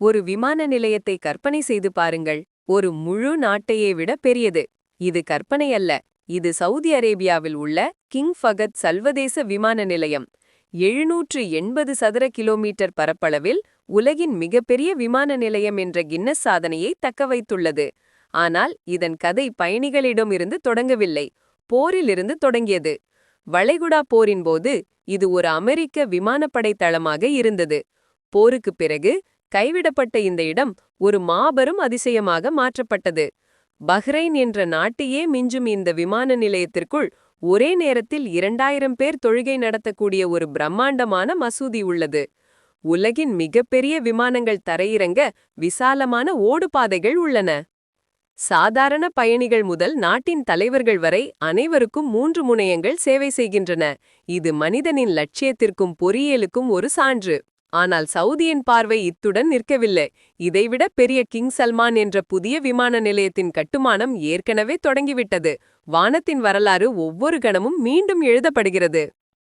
ஒரு விமான நிலையத்தை கற்பனை செய்து பாருங்கள். ஒரு முழு நாட்டையே விட பெரியது. இது கற்பனை அல்ல. இது சவுதி அரேபியாவில் உள்ள கிங் ஃபகத் சர்வதேச விமான நிலையம். எழுநூற்று எண்பது சதுர கிலோமீட்டர் பரப்பளவில் உலகின் மிகப்பெரிய விமான நிலையம் என்ற கின்னஸ் சாதனையை தக்கவைத்துள்ளது ஆனால் இதன் கதை பயணிகளிடமிருந்து தொடங்கவில்லை. போரிலிருந்து தொடங்கியது. வளைகுடா போரின் போது இது ஒரு அமெரிக்க விமானப்படை தளமாக இருந்தது. போருக்குப் பிறகு கைவிடப்பட்ட இந்த இடம் ஒரு மாபெரும் அதிசயமாக மாற்றப்பட்டது. பஹ்ரைன் என்ற நாட்டையே மிஞ்சும் இந்த விமான நிலையத்திற்குள் ஒரே நேரத்தில் இரண்டாயிரம் பேர் தொழுகை நடத்தக்கூடிய ஒரு பிரம்மாண்டமான மசூதி உள்ளது. உலகின் மிகப்பெரிய விமானங்கள் தரையிறங்க விசாலமான ஓடுபாதைகள் உள்ளன. சாதாரண பயணிகள் முதல் நாட்டின் தலைவர்கள் வரை அனைவருக்கும் மூன்று முனையங்கள் சேவை செய்கின்றன. இது மனிதனின் லட்சியத்திற்கும் பொறியியலுக்கும் ஒரு சான்று. ஆனால் சவுதியின் பார்வை இத்துடன் நிற்கவில்லை. இதைவிட பெரிய கிங் சல்மான் என்ற புதிய விமான நிலையத்தின் கட்டுமானம் ஏற்கனவே தொடங்கிவிட்டது. வானத்தின் வரலாறு ஒவ்வொரு கணமும் மீண்டும் எழுதப்படுகிறது.